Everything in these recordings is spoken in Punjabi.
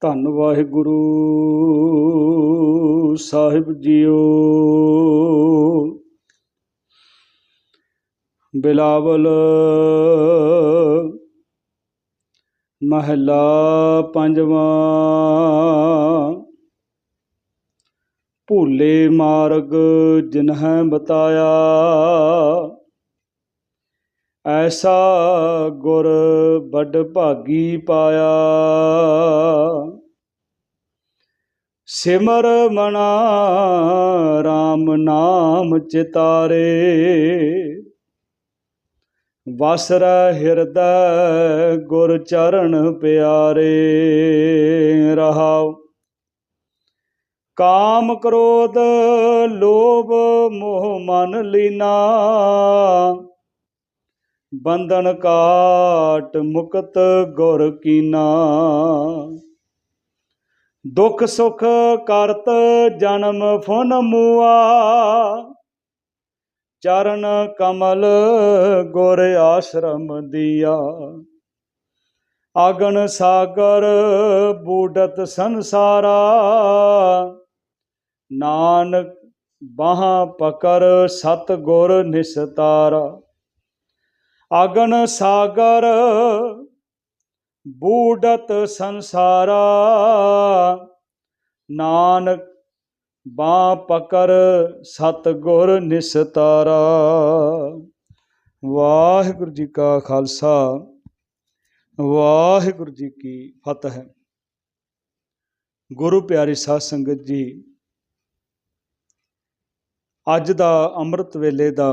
ਧੰਨ ਵਾਹਿਗੁਰੂ। ਸਾਹਿਬ ਜੀਓ। ਬਿਲਾਵਲ ਮਹਲਾ ਪੰਜਵਾਂ। ਭੂਲੇ ਮਾਰਗ ਜਿਨਹਿ ਬਤਾਇਆ। ਐਸਾ ਗੁਰ ਵੱਡ ਭਾਗੀ ਪਾਇਆ। ਸਿਮਰ ਮਨਾ RAM ਨਾਮ ਚਿਤਾਰੇ। ਵਸਰ ਹਿਰਦੈ ਗੁਰ ਚਰਨ ਪਿਆਰੇ। ਰਹਾਉ। ਕਾਮ ਕ੍ਰੋਧ ਲੋਭ ਮੋਹ ਮਨ ਲੀਨਾ। ਬੰਧਨ ਕਾਟ ਮੁਕਤ ਗੁਰ ਕੀਨਾ। ਦੁਖ ਸੁਖ ਕਰਤ ਜਨਮ ਫੁਨ ਮੁਆ। ਚਰਨ ਕਮਲ ਗੁਰ ਆਸ਼ਰਮ ਦੀਆ। ਆਗਨ ਸਾਗਰ ਬੂਡਤ ਸੰਸਾਰਾ। ਨਾਨਕ ਬਾਹਾਂ ਪਕਰ ਸਤ ਗੁਰ ਨਿਸਤਾਰਾ। ਅਗਨ ਸਾਗਰ ਬੂਡਤ ਸੰਸਾਰਾ, ਨਾਨਕ ਬਾਹ ਪਕਰ ਸਤ ਗੁਰ ਨਿਸਤਾਰਾ। ਵਾਹਿਗੁਰੂ ਜੀ ਕਾ ਖਾਲਸਾ, ਵਾਹਿਗੁਰੂ ਜੀ ਕੀ ਫਤਿਹ। ਗੁਰੂ ਪਿਆਰੇ ਸਾਧ ਸੰਗਤ ਜੀ, ਅੱਜ ਦਾ ਅੰਮ੍ਰਿਤ ਵੇਲੇ ਦਾ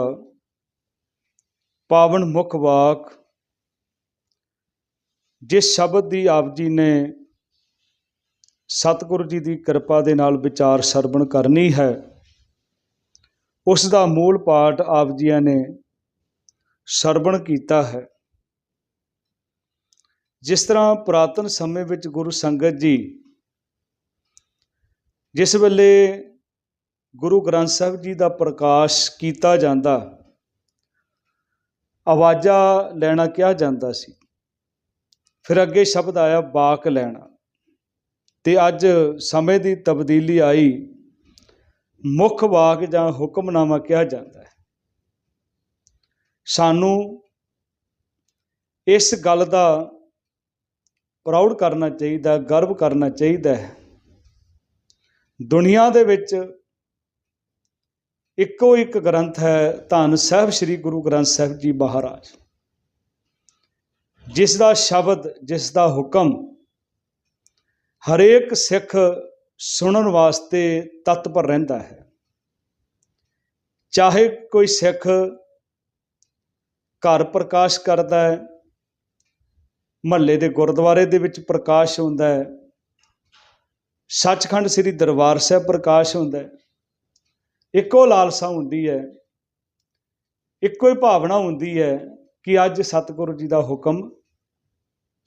ਪਾਵਨ ਮੁਖ ਵਾਕ, ਜਿਸ ਸ਼ਬਦ ਦੀ ਆਪ ਜੀ ਨੇ ਸਤਿਗੁਰੂ ਜੀ ਦੀ ਕਿਰਪਾ ਦੇ ਨਾਲ ਵਿਚਾਰ ਸਰਵਣ ਕਰਨੀ ਹੈ, ਉਸ ਦਾ ਮੂਲ ਪਾਠ ਆਪ ਜੀਆਂ ਨੇ ਸਰਵਣ ਕੀਤਾ ਹੈ। ਜਿਸ ਤਰ੍ਹਾਂ ਪੁਰਾਤਨ ਸਮੇਂ ਵਿੱਚ ਗੁਰੂ ਸੰਗਤ ਜੀ, ਜਿਸ ਵੇਲੇ ਗੁਰੂ ਗ੍ਰੰਥ ਸਾਹਿਬ ਜੀ ਦਾ ਪ੍ਰਕਾਸ਼ ਕੀਤਾ ਜਾਂਦਾ ਆਵਾਜ਼ਾਂ ਲੈਣਾ ਕਿਹਾ ਜਾਂਦਾ ਸੀ। ਫਿਰ ਅੱਗੇ ਸ਼ਬਦ ਆਇਆ ਬਾਕ ਲੈਣਾ। ਤੇ ਅੱਜ ਸਮੇਂ ਦੀ ਤਬਦੀਲੀ ਆਈ। ਮੁੱਖ ਵਾਕ ਜਾਂ ਹੁਕਮਨਾਮਾ ਕਿਹਾ ਜਾਂਦਾ ਹੈ। ਸਾਨੂੰ ਇਸ ਗੱਲ ਦਾ ਪ੍ਰਾਊਡ ਕਰਨਾ ਚਾਹੀਦਾ, ਗਰਵ ਕਰਨਾ ਚਾਹੀਦਾ ਹੈ। ਦੁਨੀਆ ਦੇ ਵਿੱਚ ਇੱਕੋ ਇੱਕ ਗ੍ਰੰਥ ਹੈ, ਧੰਨ ਸਾਹਿਬ ਸ੍ਰੀ ਗੁਰੂ ਗ੍ਰੰਥ ਸਾਹਿਬ ਜੀ ਮਹਾਰਾਜ। ਜਿਸ ਦਾ ਸ਼ਬਦ, ਜਿਸ ਦਾ ਹੁਕਮ ਹਰੇਕ ਸਿੱਖ ਸੁਣਨ ਵਾਸਤੇ ਤਤਪਰ ਰਹਿੰਦਾ ਹੈ। ਚਾਹੇ ਕੋਈ ਸਿੱਖ ਘਰ ਪ੍ਰਕਾਸ਼ ਕਰਦਾ ਹੈ, ਮਹੱਲੇ ਦੇ ਗੁਰਦੁਆਰੇ ਦੇ ਵਿੱਚ ਪ੍ਰਕਾਸ਼ ਹੁੰਦਾ ਹੈ, ਸੱਚਖੰਡ ਸ੍ਰੀ ਦਰਬਾਰ ਸਾਹਿਬ ਪ੍ਰਕਾਸ਼ ਹੁੰਦਾ ਹੈ ਇੱਕੋ ਲਾਲਸਾ ਹੁੰਦੀ ਹੈ, ਇੱਕੋ ਹੀ ਭਾਵਨਾ ਹੁੰਦੀ ਹੈ ਕਿ ਅੱਜ ਸਤਿਗੁਰੂ ਜੀ ਦਾ ਹੁਕਮ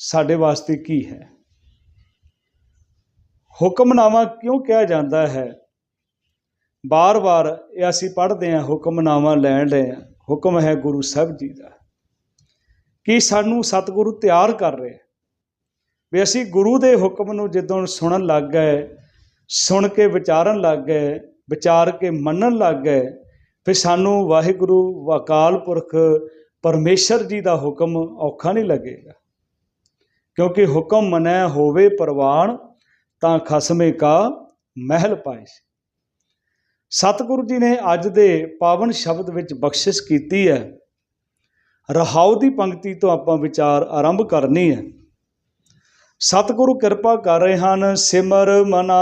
ਸਾਡੇ ਵਾਸਤੇ ਕੀ ਹੈ। ਹੁਕਮਨਾਮਾ ਕਿਉਂ ਕਿਹਾ ਜਾਂਦਾ ਹੈ? ਬਾਰ-ਬਾਰ ਇਹ ਅਸੀਂ ਪੜ੍ਹਦੇ ਹਾਂ, ਹੁਕਮਨਾਮਾ ਲੈਣ ਲਏ ਹਾਂ, ਹੁਕਮ ਹੈ ਗੁਰੂ ਸਾਹਿਬ ਜੀ ਦਾ ਕਿ ਸਾਨੂੰ ਸਤਿਗੁਰੂ ਤਿਆਰ ਕਰ ਰਿਹਾ ਵੀ ਅਸੀਂ ਗੁਰੂ ਦੇ ਹੁਕਮ ਨੂੰ ਜਦੋਂ ਸੁਣਨ ਲੱਗ ਗਏ, ਸੁਣ ਕੇ ਵਿਚਾਰਨ ਲੱਗ ਗਏ ਵਿਚਾਰ ਕੇ ਮੰਨਣ ਲੱਗ ਗਏ, ਫਿਰ ਸਾਨੂੰ ਵਾਹਿਗੁਰੂ ਵਕਾਲ ਪੁਰਖ, ਪਰਮੇਸ਼ਰ ਜੀ ਦਾ ਹੁਕਮ ਔਖਾ ਨਹੀਂ ਲੱਗੇਗਾ। ਕਿਉਂਕਿ ਹੁਕਮ ਮਨੈ ਹੋਵੇ ਪ੍ਰਵਾਨ ਤਾਂ ਖਸਮੇ ਕਾ ਮਹਿਲ ਪਾਏ ਸਤਿਗੁਰੂ ਜੀ ਨੇ ਅੱਜ ਦੇ ਪਾਵਨ ਸ਼ਬਦ ਵਿੱਚ ਬਖਸ਼ਿਸ਼ ਕੀਤੀ ਹੈ। ਰਹਾਉ ਦੀ ਪੰਕਤੀ ਤੋਂ ਆਪਾਂ ਵਿਚਾਰ ਆਰੰਭ ਕਰਨੀ ਹੈ। ਸਤਿਗੁਰੂ ਕਿਰਪਾ ਕਰ ਰਹੇ ਹਨ, ਸਿਮਰ ਮਨਾ।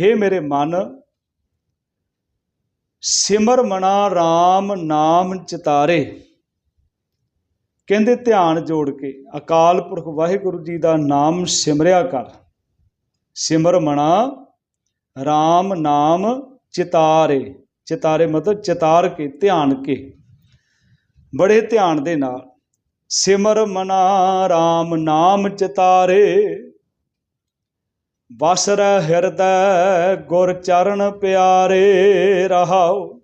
ਹੇ ਮੇਰੇ ਮਨ, ਸਿਮਰ ਮਨਾ RAM ਨਾਮ ਚਿਤਾਰੇ। ਕਹਿੰਦੇ ਧਿਆਨ ਜੋੜ ਕੇ, ਅਕਾਲ ਪੁਰਖ ਵਾਹਿਗੁਰੂ ਜੀ ਦਾ ਨਾਮ ਸਿਮਰਿਆ ਕਰ। ਸਿਮਰ ਮਣਾ RAM ਨਾਮ ਚਿਤਾਰੇ। ਚਿਤਾਰੇ ਮਤਲਬ ਚਿਤਾਰ ਕੇ, ਧਿਆਨ ਕੇ। ਬੜੇ ਧਿਆਨ ਦੇ ਨਾਲ, ਸਿਮਰ ਮਨਾ RAM ਨਾਮ ਚਿਤਾਰੇ। ਵਸਰੈ ਹਿਰਦੈ ਗੁਰ ਚਰਨ ਪਿਆਰੇ ਰਹਾਉ।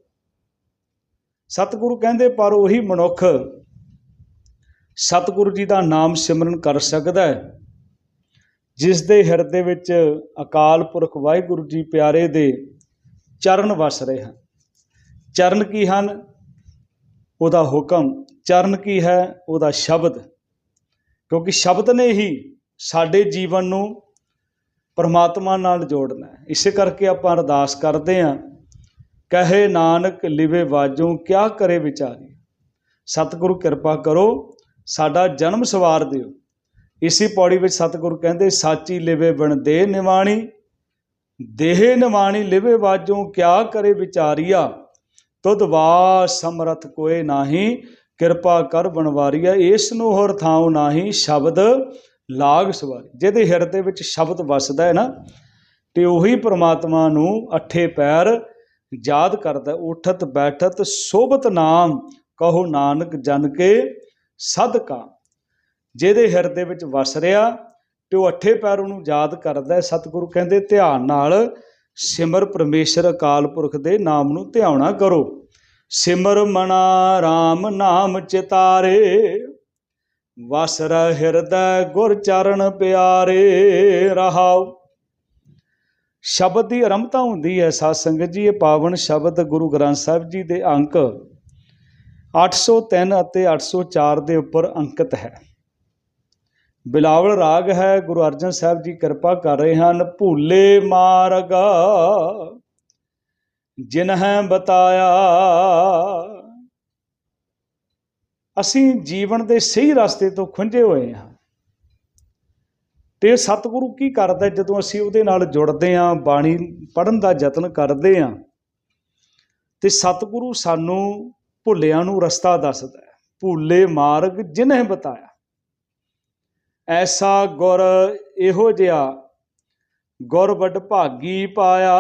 ਸਤਿਗੁਰੂ ਕਹਿੰਦੇ, ਪਰ ਉਹੀ ਮਨੁੱਖ ਸਤਿਗੁਰੂ ਜੀ ਦਾ ਨਾਮ ਸਿਮਰਨ ਕਰ ਸਕਦਾ ਹੈ, ਜਿਸ ਦੇ ਹਿਰਦੇ ਵਿੱਚ ਅਕਾਲ ਪੁਰਖ ਵਾਹਿਗੁਰੂ ਜੀ ਪਿਆਰੇ ਦੇ ਚਰਨ ਵਸ ਰਹੇ ਹਨ। ਚਰਨ ਕੀ ਹਨ? ਉਹਦਾ ਹੁਕਮ। ਚਰਨ ਕੀ ਹੈ? ਉਹਦਾ ਸ਼ਬਦ। ਕਿਉਂਕਿ ਸ਼ਬਦ ਨੇ ਹੀ ਸਾਡੇ ਜੀਵਨ ਨੂੰ ਪਰਮਾਤਮਾ ਨਾਲ ਜੋੜਨਾ ਇਸੇ ਕਰਕੇ ਆਪਾਂ ਅਰਦਾਸ ਕਰਦੇ ਹਾਂ, ਕਹੇ ਨਾਨਕ, ਲਿਵੇ ਵਾਜੋਂ, ਕਿਆ ਕਰੇ ਵਿਚਾਰੀ। ਸਤਿਗੁਰੂ ਕਿਰਪਾ ਕਰੋ, ਸਾਡਾ ਜਨਮ ਸਵਾਰ ਦਿਓ। ਇਸੀ ਪੌੜੀ ਵਿੱਚ ਸਤਿਗੁਰੂ ਕਹਿੰਦੇ, ਸਾਚੀ ਲਿਵੇ ਬਣ ਦੇ ਨਿਵਾਣੀ, ਦੇਹ ਨਿਵਾਣੀ, ਲਿਵੇ ਵਾਜੋਂ, ਕਿਆ ਕਰੇ ਵਿਚਾਰੀਆ। ਤੁਧ ਵਾਸ ਸਮਰਥ ਕੋਏ ਨਾਹੀ, ਕਿਰਪਾ ਕਰ ਬਣਵਾਰੀਆ ਇਸ ਨੂੰ ਹੋਰ ਥਾਉ ਨਾਹੀ, ਸ਼ਬਦ ਲਾਗ ਸਵਾਰੀ, ਜਿਹਦੇ ਹਿਰਦੇ ਵਿੱਚ ਸ਼ਬਦ ਵਸਦਾ ਹੈ ਨਾ, ਤੇ ਉਹੀ ਪ੍ਰਮਾਤਮਾ ਨੂੰ ਅਠੇ ਪੈਰ ਯਾਦ ਕਰਦਾ, ਉਠਤ ਬੈਠਤ ਸੋਭਤ ਨਾਮ, ਕਹੋ ਨਾਨਕ ਜਨ ਕੇ ਸਦਕਾ ਜਿਹਦੇ ਹਿਰਦੇ ਵਿੱਚ ਵਸ ਰਿਹਾ, ਤੇ ਉਹ ਅਠੇ ਪੈਰ ਉਹਨੂੰ ਯਾਦ ਕਰਦਾ ਸਤਿਗੁਰੂ ਕਹਿੰਦੇ, ਧਿਆਨ ਨਾਲ ਸਿਮਰ ਪਰਮੇਸ਼ਰ ਅਕਾਲ ਪੁਰਖ ਦੇ ਨਾਮ ਨੂੰ ਧਿਆਉਣਾ ਕਰੋ। ਸਿਮਰ ਮਨਾ RAM ਨਾਮ ਚਿਤਾਰੇ ਵਸ ਹਿਰਦੈ ਗੁਰ ਚਰਨ ਪਿਆਰੇ ਰਹਾਉ। ਸ਼ਬਦ ਦੀ ਅਰੰਭਤਾ ਹੁੰਦੀ ਹੈ ਸਾਧ ਸੰਗਤ ਜੀ, ਇਹ ਪਾਵਨ ਸ਼ਬਦ ਗੁਰੂ ਗ੍ਰੰਥ ਸਾਹਿਬ ਜੀ ਦੇ ਅੰਕ 803 ਅਤੇ 804 ਦੇ ਉੱਪਰ ਅੰਕਿਤ ਹੈ। ਬਿਲਾਵਲ ਰਾਗ ਹੈ, ਗੁਰੂ ਅਰਜਨ ਸਾਹਿਬ ਜੀ ਕਿਰਪਾ ਕਰ ਰਹੇ ਹਨ। ਭੂਲੇ ਮਾਰਗਾ ਜਿਨ ਬਤਾਇਆ ਅਸੀਂ ਜੀਵਨ ਦੇ ਸਹੀ ਰਸਤੇ ਤੋਂ ਖੁੰਝੇ ਹੋਏ ਹਾਂ। ਤੇ ਸਤਿਗੁਰੂ ਕੀ ਕਰਦਾ ਜਦੋਂ ਅਸੀਂ ਉਹਦੇ ਨਾਲ ਜੁੜਦੇ ਹਾਂ, ਬਾਣੀ ਪੜਨ ਦਾ ਯਤਨ ਕਰਦੇ ਹਾਂ, ਤੇ ਸਤਿਗੁਰੂ ਸਾਨੂੰ ਭੁੱਲਿਆਂ ਨੂੰ ਰਸਤਾ ਦੱਸਦਾ ਹੈ। ਭੁੱਲੇ ਮਾਰਗ ਜਿਨਹਿ ਬਤਾਇਆ। ਐਸਾ ਗੁਰ ਇਹੋ ਜਿਹਾ ਗੁਰ ਵੱਡ ਭਾਗੀ ਪਾਇਆ,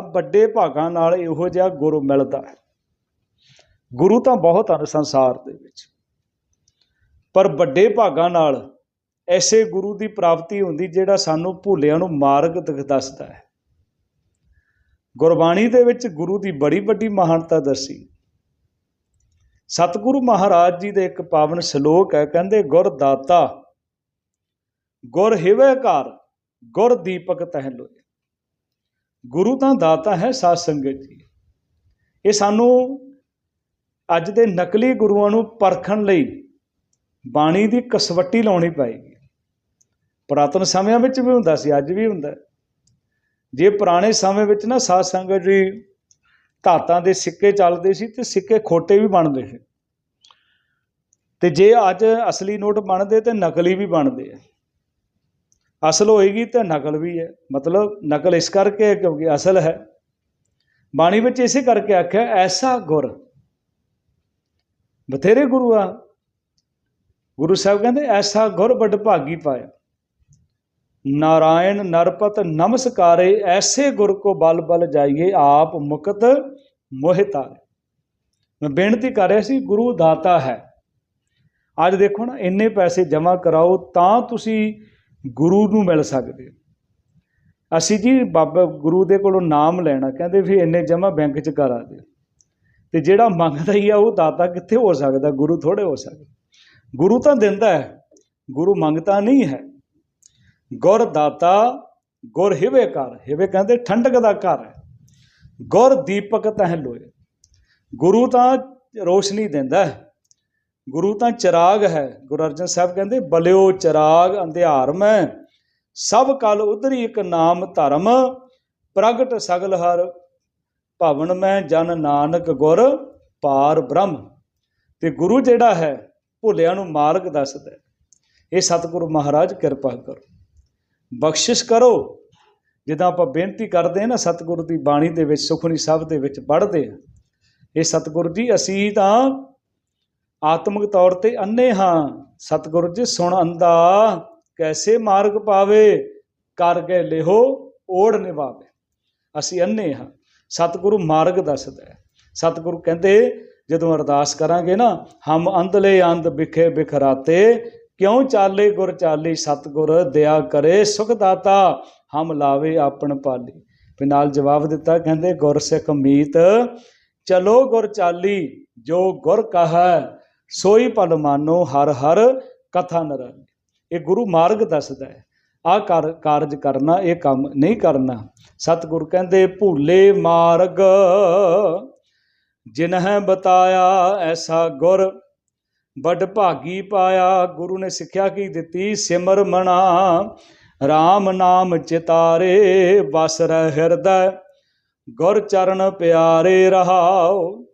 ਵੱਡੇ ਭਾਗਾਂ ਨਾਲ ਇਹੋ ਜਿਹਾ ਗੁਰੂ ਮਿਲਦਾ ਹੈ। ਗੁਰੂ ਤਾਂ ਬਹੁਤ ਹਨ ਸੰਸਾਰ ਦੇ ਵਿੱਚ। ਪਰ ਵੱਡੇ ਭਾਗਾਂ ਨਾਲ ਐਸੇ ਗੁਰੂ ਦੀ ਪ੍ਰਾਪਤੀ ਹੁੰਦੀ ਜਿਹੜਾ ਸਾਨੂੰ ਭੁੱਲਿਆਂ ਨੂੰ ਮਾਰਗ ਦੱਸਦਾ ਹੈ। ਗੁਰਬਾਣੀ ਦੇ ਵਿੱਚ ਗੁਰੂ ਦੀ ਬੜੀ ਵੱਡੀ ਮਹਾਨਤਾ ਦੱਸੀ। ਸਤਿਗੁਰੂ ਮਹਾਰਾਜ ਜੀ ਦੇ ਇੱਕ ਪਾਵਨ ਸ਼ਲੋਕ ਹੈ, ਕਹਿੰਦੇ, ਗੁਰ ਦਾਤਾ, ਗੁਰ ਹਿਵੈਕਾਰ ਗੁਰ ਦੀਪਕ ਤਹਿ ਲੋਏ। ਗੁਰੂ ਤਾਂ ਦਾਤਾ ਹੈ, ਸਾਧ ਸੰਗਤ ਜੀ। ਇਹ ਸਾਨੂੰ ਅੱਜ ਦੇ ਨਕਲੀ ਗੁਰੂਆਂ ਨੂੰ ਪਰਖਣ ਲਈ ਬਾਣੀ ਦੀ ਕਸਵੱਟੀ ਲਾਉਣੀ ਪਏਗੀ। ਪੁਰਾਤਨ ਸਮਿਆਂ ਵਿੱਚ ਵੀ ਹੁੰਦਾ ਸੀ, ਅੱਜ ਵੀ ਹੁੰਦਾ। ਜੇ ਪੁਰਾਣੇ ਸਮੇਂ ਵਿੱਚ ਨਾ ਸਾਧ ਸੰਗਤ ਜੀ ਧਾਤਾਂ ਦੇ ਸਿੱਕੇ ਚੱਲਦੇ ਸੀ ਤੇ ਸਿੱਕੇ ਖੋਟੇ ਵੀ ਬਣਦੇ ਸੀ। ਤੇ ਜੇ ਅੱਜ ਅਸਲੀ ਨੋਟ ਬਣਦੇ ਤੇ ਨਕਲੀ ਵੀ ਬਣਦੇ ਆ। ਅਸਲ ਹੋਏਗੀ ਤੇ ਨਕਲ ਵੀ ਹੈ। ਮਤਲਬ ਨਕਲ ਇਸ ਕਰਕੇ ਹੈ ਕਿਉਂਕਿ ਅਸਲ ਹੈ। ਬਾਣੀ ਵਿੱਚ ਇਸੇ ਕਰਕੇ ਆਖਿਆ, ਐਸਾ ਗੁਰ ਬਥੇਰੇ ਗੁਰੂ ਆ। ਗੁਰੂ ਸਾਹਿਬ ਕਹਿੰਦੇ, ਐਸਾ ਗੁਰ ਵੱਡ ਭਾਗੀ ਪਾਇਆ। ਨਾਰਾਇਣ ਨਰਪਤ ਨਮਸਕਾਰੇ, ਐਸੇ ਗੁਰ ਕੋ ਬਲ ਬਲ ਜਾਈਏ, ਆਪ ਮੁਕਤ ਮੋਹਿਤਾਰੇ ਮੈਂ ਬੇਨਤੀ ਕਰ ਰਿਹਾ ਸੀ, ਗੁਰੂ ਦਾਤਾ ਹੈ। ਅੱਜ ਦੇਖੋ ਨਾ, ਇੰਨੇ ਪੈਸੇ ਜਮ੍ਹਾਂ ਕਰਾਓ ਤਾਂ ਤੁਸੀਂ ਗੁਰੂ ਨੂੰ ਮਿਲ ਸਕਦੇ ਹੋ। ਅਸੀਂ ਜੀ ਬਾਬਾ ਗੁਰੂ ਦੇ ਕੋਲੋਂ ਨਾਮ ਲੈਣਾ, ਕਹਿੰਦੇ ਵੀ ਇੰਨੇ ਜਮ੍ਹਾਂ ਬੈਂਕ 'ਚ ਕਰਾ ਦਿਓ। ਤੇ ਜਿਹੜਾ ਮੰਗਦਾ ਹੀ ਆ ਉਹ ਦਾਤਾ ਕਿੱਥੇ ਹੋ ਸਕਦਾ? ਗੁਰੂ ਥੋੜੇ ਹੋ ਸਕਦਾ। ਗੁਰੂ ਤਾਂ ਦਿੰਦਾ ਹੈ, ਗੁਰੂ ਮੰਗਤਾ ਨਹੀਂ ਹੈ। ਗੁਰ ਦਾਤਾ, ਗੁਰ ਹਿਵੇ ਕਰ ਹਿਵੇ ਕਹਿੰਦੇ ਠੰਡਕ ਦਾ ਘਰ ਹੈ। ਗੁਰ ਦੀਪਕ ਤਹਿ ਲੋਏ। ਗੁਰੂ ਤਾਂ ਰੋਸ਼ਨੀ ਦਿੰਦਾ ਹੈ। ਗੁਰੂ ਤਾਂ ਚਿਰਾਗ ਹੈ। ਗੁਰੂ ਅਰਜਨ ਸਾਹਿਬ ਕਹਿੰਦੇ, ਬਲਿਓ ਚਿਰਾਗ ਅੰਧਿਆਰ ਮੈਂ ਸਭ ਕਲ ਉਧਰੀ ਇੱਕ ਨਾਮ ਧਰਮ। ਪ੍ਰਗਟ ਸਗਲ ਹਰ ਭਵਨ ਮੈਂ ਜਨ ਨਾਨਕ ਗੁਰ ਪਾਰ ਬ੍ਰਹਮ। ਤੇ ਗੁਰੂ ਜਿਹੜਾ ਹੈ, ਭੁੱਲਿਆਂ ਨੂੰ ਮਾਰਗ ਦੱਸਦਾ ਇਹ ਸਤਿਗੁਰੂ ਮਹਾਰਾਜ ਕਿਰਪਾ ਕਰੋ। ਬਖਸ਼ਿਸ਼ ਕਰੋ। ਜਿੱਦਾਂ ਆਪਾਂ ਬੇਨਤੀ ਕਰਦੇ ਹਾਂ ਨਾ, ਸਤਿਗੁਰੂ ਦੀ ਬਾਣੀ ਦੇ ਵਿੱਚ ਸੁਖਣੀ ਸਾਹਿਬ ਦੇ ਵਿੱਚ ਪੜ੍ਹਦੇ ਹਾਂ। ਇਹ ਸਤਿਗੁਰੂ ਜੀ, ਅਸੀਂ ਤਾਂ ਆਤਮਿਕ ਤੌਰ ਤੇ ਅੰਨੇ ਹਾਂ। ਸਤਿਗੁਰੂ ਜੀ, ਸੁਣ ਅੰਦਾ ਕੈਸੇ ਮਾਰਗ ਪਾਵੇ? ਕਰ ਗਏ ਲਿਹੋ, ਓੜ ਨਿਵਾਵੇ ਅਸੀਂ ਅੰਨੇ ਹਾਂ। ਸਤਿਗੁਰੂ ਮਾਰਗ ਦੱਸਦਾ ਹੈ। ਸਤਿਗੁਰੂ ਕਹਿੰਦੇ, ਜਦੋਂ ਅਰਦਾਸ ਕਰਾਂਗੇ ਨਾ, ਹਮ ਅੰਧਲੇ ਅੰਧ ਵਿਖੇ ਬਿਖਰਾਤੇ, ਕਿਉਂ ਚਾਲੇ ਗੁਰ ਚਾਲੀ, ਸਤਿਗੁਰ ਦਇਆ ਕਰੇ ਸੁਖ ਦਾਤਾ ਹਮ ਲਾਵੇ ਆਪਣ ਪਾਲੀ। ਫਿਰ ਨਾਲ ਜਵਾਬ ਦਿੱਤਾ, ਕਹਿੰਦੇ, ਗੁਰ ਸਿੱਖ ਮੀਤ, ਚਲੋ ਗੁਰ ਚਾਲੀ, ਜੋ ਗੁਰ ਕਹੈ, ਸੋਈ ਪਲ ਮਾਨੋ ਹਰ ਹਰ ਕਥਾ ਨਰ ਇਹ ਗੁਰੂ ਮਾਰਗ ਦੱਸਦਾ ਹੈ। ਆ ਕਰ ਕਾਰਜ ਕਰਨਾ, ਇਹ ਕੰਮ ਨਹੀਂ ਕਰਨਾ। ਸਤਿਗੁਰੂ ਕਹਿੰਦੇ, ਭੂਲੇ ਮਾਰਗ, ਜਿਨਹਿ ਬਤਾਇਆ ਐਸਾ ਗੁਰ, ਵੱਡ ਭਾਗੀ ਪਾਇਆ। ਗੁਰੂ ਨੇ ਸਿੱਖਿਆ ਕੀ ਦਿੱਤੀ? ਸਿਮਰ ਮਣਾ RAM ਨਾਮ ਚਿਤਾਰੇ, ਵਸ ਰਹਿ ਹਿਰਦੈ, ਗੁਰ ਚਰਨ ਪਿਆਰੇ ਰਹਾਓ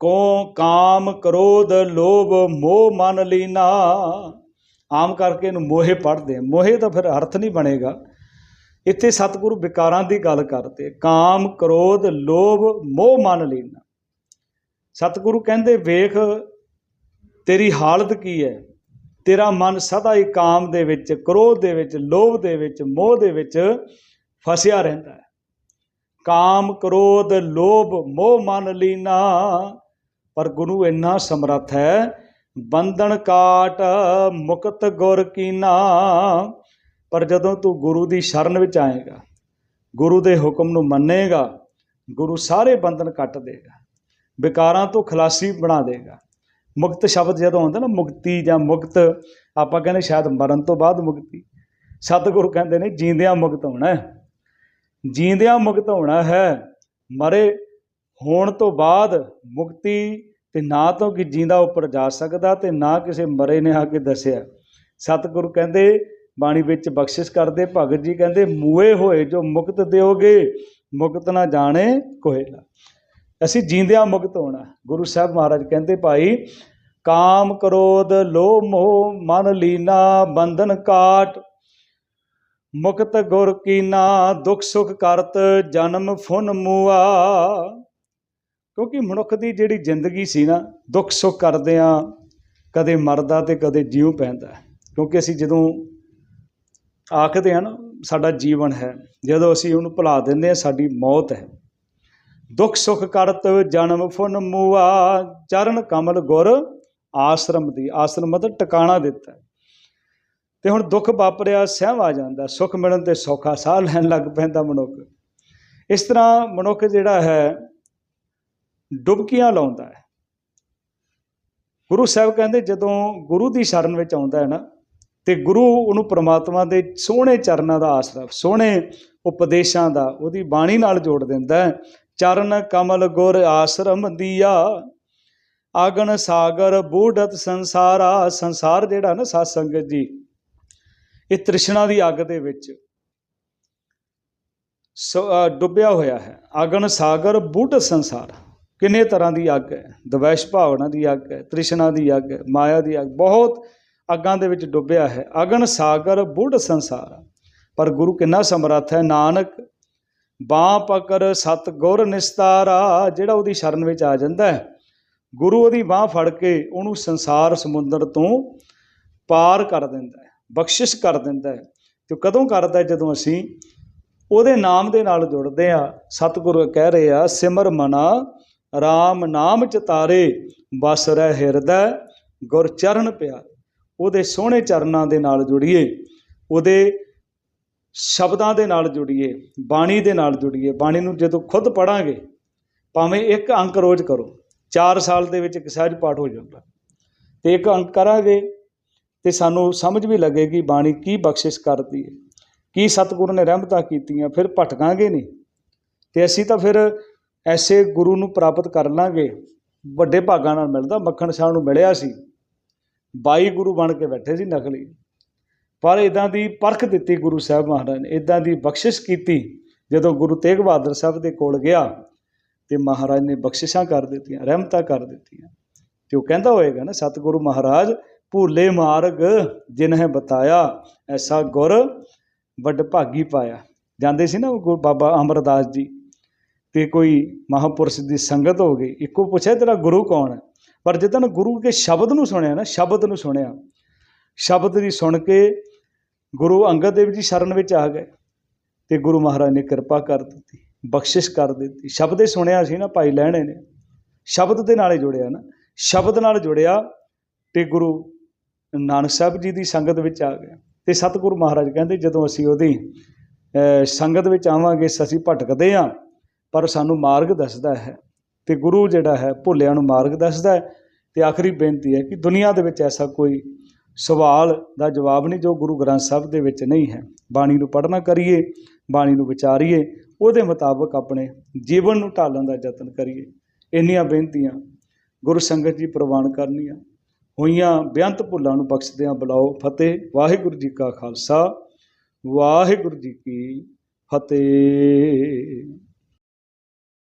ਕੋ ਕਾਮ ਕ੍ਰੋਧ ਲੋਭ ਮੋਹ ਮਨ ਲੀਨਾ। ਆਮ ਕਰਕੇ ਇਹਨੂੰ ਮੋਹੇ ਪੜ੍ਹਦੇ ਆ। ਮੋਹੇ ਤਾਂ ਫਿਰ ਅਰਥ ਨਹੀਂ ਬਣੇਗਾ। ਇੱਥੇ ਸਤਿਗੁਰੂ ਵਿਕਾਰਾਂ ਦੀ ਗੱਲ ਕਰਦੇ। ਕਾਮ, ਕ੍ਰੋਧ, ਲੋਭ, ਮੋਹ ਮਨ ਲੀਨਾ ਸਤਿਗੁਰੂ ਕਹਿੰਦੇ, ਵੇਖ, ਤੇਰੀ ਹਾਲਤ ਕੀ ਹੈ? ਤੇਰਾ ਮਨ ਸਦਾ ਹੀ ਕਾਮ ਦੇ ਵਿੱਚ, ਕ੍ਰੋਧ ਦੇ ਵਿੱਚ, ਲੋਭ ਦੇ ਵਿੱਚ, ਮੋਹ ਦੇ ਵਿੱਚ ਫਸਿਆ ਰਹਿੰਦਾ ਹੈ। ਕਾਮ, ਕ੍ਰੋਧ, ਲੋਭ, ਮੋਹ ਮਨ ਲੀਨਾ ਪਰ ਗੁਰੂ ਇੰਨਾ ਸਮਰੱਥ ਹੈ ਬੰਧਨ ਕਾਟ ਮੁਕਤ ਗੁਰ ਕੀਨਾ ਪਰ ਜਦੋਂ ਤੂੰ ਗੁਰੂ ਦੀ ਸ਼ਰਨ ਵਿੱਚ ਆਏਗਾ, ਗੁਰੂ ਦੇ ਹੁਕਮ ਨੂੰ ਮੰਨੇਗਾ, ਗੁਰੂ ਸਾਰੇ ਬੰਧਨ ਕੱਟ ਦੇਗਾ, ਵਿਕਾਰਾਂ ਤੋਂ ਖਲਾਸੀ ਬਣਾ ਦੇਗਾ। ਮੁਕਤ ਸ਼ਬਦ ਜਦੋਂ ਆਉਂਦਾ ਨਾ, ਮੁਕਤੀ ਜਾਂ ਮੁਕਤ, ਆਪਾਂ ਕਹਿੰਦੇ ਸ਼ਾਇਦ ਮਰਨ ਤੋਂ ਬਾਅਦ ਮੁਕਤੀ। ਸਤਿਗੁਰੂ ਕਹਿੰਦੇ ਨੇ ਜੀਂਦਿਆਂ ਮੁਕਤ ਹੋਣਾ ਹੈ। ਜੀਂਦਿਆਂ ਮੁਕਤ ਹੋਣਾ ਹੈ, ਮਰੇ ਹੋਣ ਤੋਂ ਬਾਅਦ ਮੁਕਤੀ ਤੇ ਨਾ ਤਾਂ ਕਿ ਜੀਂਦਾ ਉੱਪਰ ਜਾ ਸਕਦਾ ਤੇ ਨਾ ਕਿਸੇ ਮਰੇ ਨੇ ਆ ਕੇ ਦੱਸਿਆ। ਸਤਿਗੁਰੂ ਕਹਿੰਦੇ, ਬਾਣੀ ਵਿੱਚ ਬਖਸ਼ਿਸ਼ ਕਰਦੇ, ਭਗਤ ਜੀ ਕਹਿੰਦੇ, ਮੂਏ ਹੋਏ ਜੋ ਮੁਕਤ ਦਿਓਗੇ, ਮੁਕਤ ਨਾ ਜਾਣੇ ਕੋਇਲਾ। ਅਸੀਂ ਜੀਂਦਿਆਂ ਮੁਕਤ ਹੋਣਾ। ਗੁਰੂ ਸਾਹਿਬ ਮਹਾਰਾਜ ਕਹਿੰਦੇ, ਭਾਈ, ਕਾਮ ਕ੍ਰੋਧ ਲੋਭ ਮੋਹ ਮਨ ਲੀਨਾ, ਬੰਧਨ ਕਾਟ, ਮੁਕਤ ਗੁਰ ਕੀਨਾ, ਦੁਖ ਸੁਖ ਕਰਤ, ਜਨਮ ਫੁਨ ਮੂਆ। ਕਿਉਂਕਿ ਮਨੁੱਖ ਦੀ ਜਿਹੜੀ ਜ਼ਿੰਦਗੀ ਸੀ ਨਾ, ਦੁੱਖ ਸੁੱਖ ਕਰਦੇ ਆ ਕਦੇ ਮਰਦਾ ਤੇ ਕਦੇ ਜੀਉ ਪੈਂਦਾ ਕਿਉਂਕਿ ਅਸੀਂ ਜਦੋਂ ਆਖਦੇ ਆ ਨਾ, ਸਾਡਾ ਜੀਵਨ ਹੈ, ਜਦੋਂ ਅਸੀਂ ਉਹਨੂੰ ਭੁਲਾ ਦਿੰਦੇ ਆ ਸਾਡੀ ਮੌਤ ਹੈ। ਦੁੱਖ ਸੁਖ ਕਰਤ ਜਨਮ ਫੁਨ ਮੂਆ, ਚਰਨ ਕਮਲ ਗੁਰ ਆਸ਼ਰਮ ਦੀ, ਆਸ਼ਰਮ ਮਤਲਬ ਟਿਕਾਣਾ ਦਿੱਤਾ ਤੇ ਹੁਣ ਦੁੱਖ ਵਾਪਰਿਆ, ਸਹਿਮ ਆ ਜਾਂਦਾ ਸੁੱਖ ਮਿਲਣ ਤੇ ਸੌਖਾ ਸਾਹ ਲੈਣ ਲੱਗ ਪੈਂਦਾ ਮਨੁੱਖ। ਇਸ ਤਰ੍ਹਾਂ ਮਨੁੱਖ ਜਿਹੜਾ ਹੈ ਡੁਬਕੀਆਂ ਲਾਉਂਦਾ ਹੈ। ਗੁਰੂ ਸਾਹਿਬ ਕਹਿੰਦੇ ਜਦੋਂ ਗੁਰੂ ਦੀ ਸ਼ਰਨ ਵਿੱਚ ਆਉਂਦਾ ਹੈ ਨਾ, ਤੇ ਗੁਰੂ ਉਹਨੂੰ ਪ੍ਰਮਾਤਮਾ ਦੇ ਸੋਹਣੇ ਚਰਨਾਂ ਦਾ ਆਸਰਾ, ਸੋਹਣੇ ਉਪਦੇਸ਼ਾਂ ਦਾ, ਉਹਦੀ ਬਾਣੀ ਨਾਲ ਜੋੜ ਦਿੰਦਾ ਹੈ, ਚਰਨ ਕਮਲ ਗੁਰ ਆਸ਼ਰਮ ਦੀਆ, ਆਗਣ ਸਾਗਰ ਬੂਢਤ ਸੰਸਾਰਾ। ਸੰਸਾਰ ਜਿਹੜਾ ਨਾ ਸਾਧ ਸੰਗਤ ਜੀ, ਇਹ ਤ੍ਰਿਸ਼ਨਾ ਦੀ ਅੱਗ ਦੇ ਵਿੱਚ ਸੋ- ਡੁੱਬਿਆ ਹੋਇਆ ਹੈ। ਆਗਨ ਸਾਗਰ ਬੂਢ ਸੰਸਾਰ। ਕਿੰਨੇ ਤਰ੍ਹਾਂ ਦੀ ਅੱਗ ਹੈ? ਦਵੈਸ਼ ਭਾਵਨਾ ਦੀ ਅੱਗ ਹੈ, ਤ੍ਰਿਸ਼ਨਾ ਦੀ ਅੱਗ ਹੈ, ਮਾਇਆ ਦੀ ਅੱਗ, ਬਹੁਤ ਅੱਗਾਂ ਦੇ ਵਿੱਚ ਡੁੱਬਿਆ ਹੈ। ਅਗਨ ਸਾਗਰ ਬੁੱਢ ਸੰਸਾਰ। ਪਰ ਗੁਰੂ ਕਿੰਨਾ ਸਮਰੱਥ ਹੈ? ਨਾਨਕ, ਬਾਹ ਪਕਰ ਸਤ ਗੁਰ ਨਿਸਤਾਰਾ, ਜਿਹੜਾ ਉਹਦੀ ਸ਼ਰਨ ਵਿੱਚ ਆ ਜਾਂਦਾ ਹੈ। ਗੁਰੂ ਉਹਦੀ ਬਾਹ ਫੜ ਕੇ ਉਹਨੂੰ ਸੰਸਾਰ ਸਮੁੰਦਰ ਤੋਂ ਪਾਰ ਕਰ ਦਿੰਦਾ ਹੈ, ਬਖਸ਼ਿਸ਼ ਕਰ ਦਿੰਦਾ ਹੈ। ਤੇ ਕਦੋਂ ਕਰਦਾ ਜਦੋਂ ਅਸੀਂ ਉਹਦੇ ਨਾਮ ਦੇ ਨਾਲ ਜੁੜਦੇ ਆ ਸਤਿਗੁਰੂ ਕਹਿ ਰਹੇ ਆ, ਸਿਮਰ ਮਨਾ RAM ਨਾਮ ਚਤਾਰੇ ਬਸ ਰਹਿ ਹਿਰਦੈ, ਗੁਰ ਚਰਨ ਪਿਆਰ। ਉਹਦੇ ਸੋਹਣੇ ਚਰਨਾਂ ਦੇ ਨਾਲ ਜੁੜੀਏ, ਉਹਦੇ ਸ਼ਬਦਾਂ ਦੇ ਨਾਲ ਜੁੜੀਏ, ਬਾਣੀ ਦੇ ਨਾਲ ਜੁੜੀਏ। ਬਾਣੀ ਨੂੰ ਜਦੋਂ ਖੁਦ ਪੜਾਂਗੇ, ਭਾਵੇਂ ਇੱਕ ਅੰਕ ਰੋਜ਼ ਕਰੋ 4 ਸਾਲ ਦੇ ਵਿੱਚ ਇੱਕ ਸਹਿਜ ਪਾਠ ਹੋ ਜਾਂਦਾ। ਤੇ ਇੱਕ ਅੰਕ ਕਰਾਂਗੇ, ਤੇ ਸਾਨੂੰ ਸਮਝ ਵੀ ਲੱਗੇਗੀ ਬਾਣੀ ਕੀ ਬਖਸ਼ਿਸ਼ ਕਰਦੀ ਹੈ, ਕੀ ਸਤਿਗੁਰੂ ਨੇ ਰਹਿਮਤਾਂ ਕੀਤੀਆਂ, ਫਿਰ ਭਟਕਾਂਗੇ ਨਹੀਂ। ਤੇ ਅਸੀਂ ਤਾਂ ਫਿਰ ਐਸੇ ਗੁਰੂ ਨੂੰ ਪ੍ਰਾਪਤ ਕਰ ਲਾਂਗੇ, ਵੱਡੇ ਭਾਗਾਂ ਨਾਲ ਮਿਲਦਾ, ਮੱਖਣ ਸ਼ਾਹ ਨੂੰ ਮਿਲਿਆ ਸੀ। ਬਾਈ ਗੁਰੂ ਬਣ ਕੇ ਬੈਠੇ ਸੀ ਨਕਲੀ। ਪਰ ਇਦਾਂ ਦੀ ਪਰਖ ਦਿੱਤੀ ਗੁਰੂ ਸਾਹਿਬ ਮਹਾਰਾਜ ਨੇ ਇਦਾਂ ਦੀ ਬਖਸ਼ਿਸ਼ ਕੀਤੀ, ਜਦੋਂ ਗੁਰੂ ਤੇਗ ਬਹਾਦਰ ਸਾਹਿਬ ਦੇ ਕੋਲ ਗਿਆ, ਤੇ ਮਹਾਰਾਜ ਨੇ ਬਖਸ਼ਿਸ਼ਾਂ ਕਰ ਦਿੱਤੀਆਂ, ਰਹਿਮਤਾਂ ਕਰ ਦਿੱਤੀਆਂ। ਤੇ ਉਹ ਕਹਿੰਦਾ ਹੋਏਗਾ ਨਾ, ਸਤਿਗੁਰੂ ਮਹਾਰਾਜ, ਭੂਲੇ ਮਾਰਗ ਜਿਨਹਿ ਬਤਾਇਆ, ਐਸਾ ਗੁਰ ਵੱਡ ਭਾਗੀ ਪਾਇਆ। ਜਾਂਦੇ ਸੀ ਨਾ ਉਹ ਗੁਰੂ ਬਾਬਾ ਅਮਰਦਾਸ ਜੀ। ਤੇ ਕੋਈ ਮਹਾਪੁਰਸ਼ ਦੀ ਸੰਗਤ ਹੋ ਗਈ ਇੱਕੋ ਪੁੱਛਿਆ ਤੇਰਾ ਗੁਰੂ ਕੌਣ ਹੈ? ਪਰ ਜਦੋਂ ਗੁਰੂ ਕੇ ਸ਼ਬਦ ਨੂੰ ਸੁਣਿਆ ਨਾ, ਸ਼ਬਦ ਨੂੰ ਸੁਣਿਆ। ਸ਼ਬਦ ਦੀ ਸੁਣ ਕੇ ਗੁਰੂ ਅੰਗਦ ਦੇਵ ਜੀ ਸ਼ਰਨ ਵਿੱਚ ਆ ਗਏ ਤੇ ਗੁਰੂ ਮਹਾਰਾਜ ਨੇ ਕਿਰਪਾ ਕਰ ਦਿੱਤੀ, ਬਖਸ਼ਿਸ਼ ਕਰ ਦਿੱਤੀ। ਸ਼ਬਦ ਸੁਣਿਆ ਸੀ ਨਾ, ਭਾਈ ਲੈਣੇ ਨੇ। ਸ਼ਬਦ ਦੇ ਨਾਲ ਜੁੜਿਆ ਨਾ। ਸ਼ਬਦ ਨਾਲ ਜੁੜਿਆ ਤੇ ਗੁਰੂ ਨਾਨਕ ਸਾਹਿਬ ਜੀ ਦੀ ਸੰਗਤ ਵਿੱਚ ਆ ਗਿਆ। ਤੇ ਸਤਿਗੁਰੂ ਮਹਾਰਾਜ ਕਹਿੰਦੇ, ਜਦੋਂ ਅਸੀਂ ਉਹਦੀ ਸੰਗਤ ਵਿੱਚ ਆਵਾਂਗੇ, ਅਸੀਂ ਭਟਕਦੇ ਹਾਂ ਪਰ ਸਾਨੂੰ ਮਾਰਗ ਦੱਸਦਾ ਹੈ ਤੇ ਗੁਰੂ ਜਿਹੜਾ ਹੈ ਭੁੱਲਿਆਂ ਨੂੰ ਮਾਰਗ ਦੱਸਦਾ ਹੈ ਤੇ ਆਖਰੀ ਬੇਨਤੀ ਹੈ ਕਿ ਦੁਨੀਆ ਦੇ ਵਿੱਚ ਐਸਾ ਕੋਈ ਸਵਾਲ ਦਾ ਜਵਾਬ ਨਹੀਂ ਜੋ ਗੁਰੂ ਗ੍ਰੰਥ ਸਾਹਿਬ ਦੇ ਵਿੱਚ ਨਹੀਂ ਹੈ। ਬਾਣੀ ਨੂੰ ਪੜ੍ਹਨਾ ਕਰੀਏ, ਬਾਣੀ ਨੂੰ ਵਿਚਾਰੀਏ, ਉਹਦੇ ਮੁਤਾਬਕ ਆਪਣੇ ਜੀਵਨ ਨੂੰ ਢਾਲਣ ਦਾ ਯਤਨ ਕਰੀਏ। ਇੰਨੀਆਂ ਬੇਨਤੀਆਂ ਗੁਰੂ ਸੰਗਤ ਜੀ ਪ੍ਰਵਾਨ ਕਰਨੀਆਂ। ਹੋਈਆਂ ਬੇਅੰਤ ਭੁੱਲਾਂ ਨੂੰ ਬਖਸ਼ਦਿਆਂ ਬੁਲਾਓ ਫਤਿਹ, ਵਾਹਿਗੁਰੂ ਜੀ ਕਾ ਖਾਲਸਾ, ਵਾਹਿਗੁਰੂ ਜੀ ਕੀ ਫਤਿਹ।